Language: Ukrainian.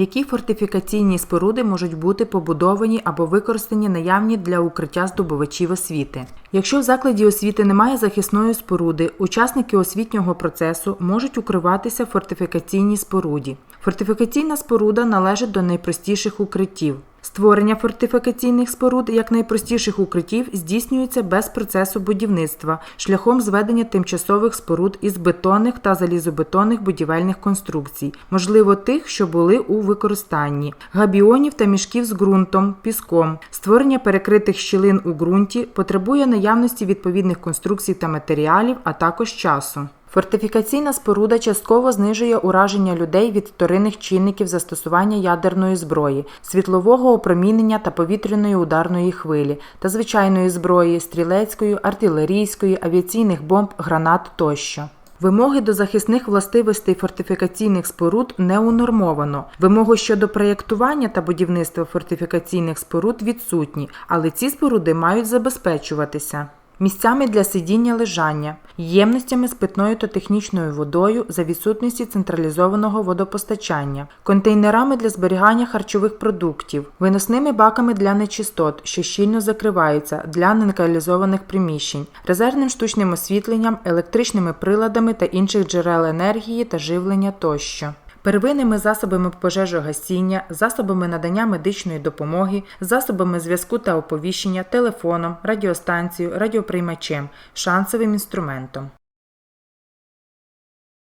Які фортифікаційні споруди можуть бути побудовані або використані наявні для укриття здобувачів освіти? Якщо в закладі освіти немає захисної споруди, учасники освітнього процесу можуть укриватися в фортифікаційній споруді. Фортифікаційна споруда належить до найпростіших укриттів. Створення фортифікаційних споруд як найпростіших укриттів здійснюється без процесу будівництва шляхом зведення тимчасових споруд із бетонних та залізобетонних будівельних конструкцій, можливо, тих, що були у використанні, габіонів та мішків з ґрунтом, піском. Створення перекритих щілин у ґрунті потребує наявності відповідних конструкцій та матеріалів, а також часу. Фортифікаційна споруда частково знижує ураження людей від вторинних чинників застосування ядерної зброї, світлового опромінення та повітряної ударної хвилі та звичайної зброї, стрілецької, артилерійської, авіаційних бомб, гранат тощо. Вимоги до захисних властивостей фортифікаційних споруд не унормовано. Вимоги щодо проєктування та будівництва фортифікаційних споруд відсутні, але ці споруди мають забезпечуватися. Місцями для сидіння лежання, ємностями з питною та технічною водою за відсутності централізованого водопостачання, контейнерами для зберігання харчових продуктів, виносними баками для нечистот, що щільно закриваються для нелокалізованих приміщень, резервним штучним освітленням, електричними приладами та інших джерел енергії та живлення тощо. Первинними засобами пожежогасіння, засобами надання медичної допомоги, засобами зв'язку та оповіщення, телефоном, радіостанцією, радіоприймачем, шансовим інструментом.